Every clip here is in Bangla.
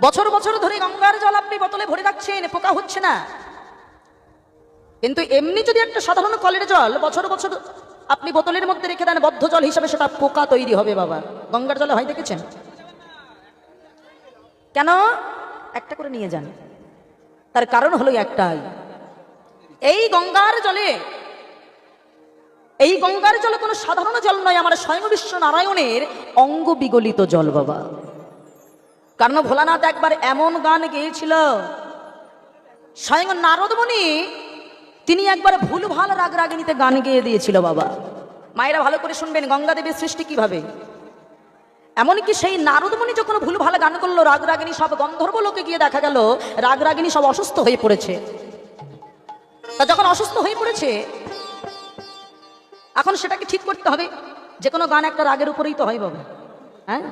বছর বছর ধরে গঙ্গার জল আপনি বোতলে ভরে রাখছেন পোকা হচ্ছে না। কিন্তু এমনি যদি একটা সাধারণ কলের জল বছর বছর আপনি বোতলের মধ্যে রেখে দেন, বদ্ধ জল হিসাবে সেটা পোকা তৈরি হবে বাবা। গঙ্গার জলে হয় দেখেছেন? কেন? একটা করে নিয়ে যান। তার কারণ হলো একটাই। এই গঙ্গার জলে, এই গঙ্গার জল কোনো সাধারণ জল নয়, আমার স্বয়ং বিশ্ব নারায়ণের অঙ্গ বিগলিত জল বাবা। কারণ ভোলানাথ একবার এমন গান গেয়েছিল। স্বয়ং নারদমণি, তিনি একবার ভুল ভালো রাগ রাগিনীতে গান গেয়ে দিয়েছিল বাবা। মায়েরা ভালো করে শুনবেন গঙ্গা দেবীর সৃষ্টি কীভাবে। এমনকি সেই নারদমণি যখন ভুল ভালো গান করল রাগ রাগিনী সব গন্ধর্ব লোকে গিয়ে দেখা গেল রাগ রাগিনী সব অসুস্থ হয়ে পড়েছে। তা যখন অসুস্থ হয়ে পড়েছে, এখন সেটাকে ঠিক করতে হবে। যে কোনো গান একটা রাগের উপরেই তো হয় বাবা। হ্যাঁ?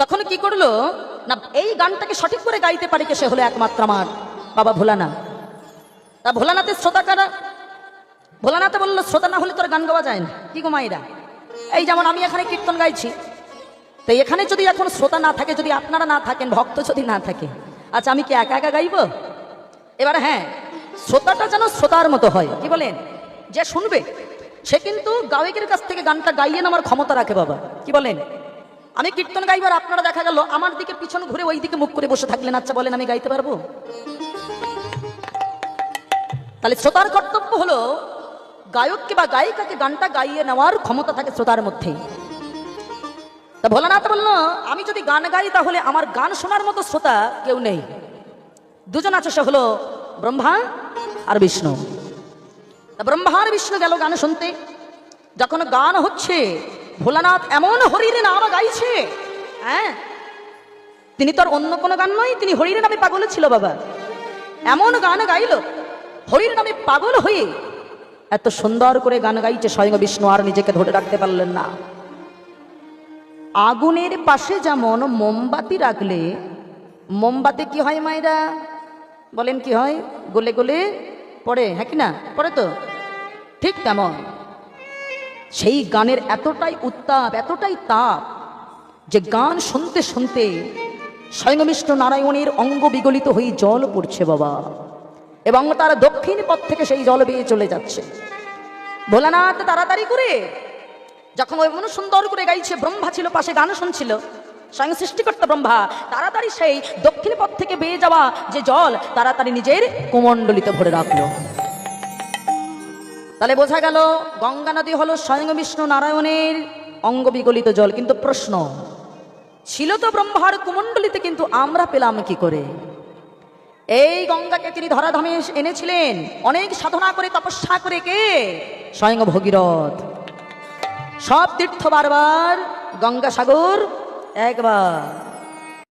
তখন কি করল? না, এই গানটাকে সঠিক করে গাইতে পারে কে সে হলো একমাত্র আমার বাবা ভোলানাথ। তা ভোলানাথের শ্রোতা কারা? ভোলানাথে বলল, শ্রোতা না হলে তোর গান গাওয়া যায় না। কি গো মাইরা এই যেমন আমি এখানে কীর্তন গাইছি, তো এখানে যদি এখন শ্রোতা না থাকে, যদি আপনারা না থাকেন, ভক্ত যদি না থাকে আচ্ছা আমি কি একা একা গাইব? এবার হ্যাঁ শ্রোতাটা যেন শ্রোতার মতো হয়। কি বলেন? যে শুনবে, সে কিন্তু গায়কের কাছ থেকে গানটা গাইয়ে নেওয়ার ক্ষমতা রাখে বাবা। কি বলেন? আমি কীর্তন গাইবার আপনারা দেখা গেল, আমার দিকে পিছন ঘুরে ওই দিকে মুখ করে বসে থাকলেন। আচ্ছা বলেন, আমি গাইতে পারব? তাহলে শ্রোতার কর্তব্য হলো, গায়ককে বা গায়িকাকে গানটা গাইয়ে নেওয়ার ক্ষমতা থাকে শ্রোতার মধ্যে। তা ভোলানাথ বলল, আমি যদি গান গাই, তাহলে আমার গান শোনার মতো শ্রোতা কেউ নেই। দুজন আছে, সে হলো ব্রহ্মা আর বিষ্ণু। তা ব্রহ্মা আর বিষ্ণু গেল গান শুনতে। যখন গান হচ্ছে ভোলানাথ এমন হরির নাম গাইছে হ্যাঁ? তিনি তো আর অন্য কোনো গান নয়, তিনি হরির নামে পাগল ছিল বাবা। এমন গান গাইল, হরির নামে পাগল হয়ে এত সুন্দর করে গান গাইছে স্বয়ং বিষ্ণু, আর নিজেকে ধরে রাখতে পারলেন না। আগুনের পাশে যেমন মোমবাতি রাখলে, মোমবাতি কি হয় মায়েরা? বলেন কি হয়? গলে গলে পড়ে হ্যাঁ কি না? পড়ে তো? ঠিক তেমন। সেই গানের এতটাই উত্তাপ, এতটাই তাপ যে গান শুনতে শুনতে স্বয়ংমিষ্ট নারায়ণের অঙ্গ বিগলিত হয়ে জল পড়ছে বাবা। এবং তার দক্ষিণ পথ থেকে সেই জল বেয়ে চলে যাচ্ছে। ভোলানাথ তাড়াতাড়ি করে যখন ওই মনে সুন্দর করে গাইছে, ব্রহ্মা ছিল, পাশে গান শুনছিল, স্বয়ং সৃষ্টিকর্তা ব্রহ্মা, তাড়াতাড়ি সেই দক্ষিণ পথ থেকে বেয়ে যাওয়া যে জল তাড়াতাড়ি নিজের কুমণ্ডলিতে ভরে রাখল। তাহলে বোঝা গেল, গঙ্গা নদী হলো স্বয়ং বিষ্ণু নারায়ণের অঙ্গ বিগলিত জল। কিন্তু প্রশ্ন, ছিল তো ব্রহ্মার কুমণ্ডলিতে কিন্তু আমরা পেলাম কি করে? এই গঙ্গাকে তিনি ধরাধামে এনেছিলেন। অনেক সাধনা করে, তপস্যা করে কে? স্বয়ং ভগীরথ। সব তীর্থ বারবার গঙ্গা সাগর একবার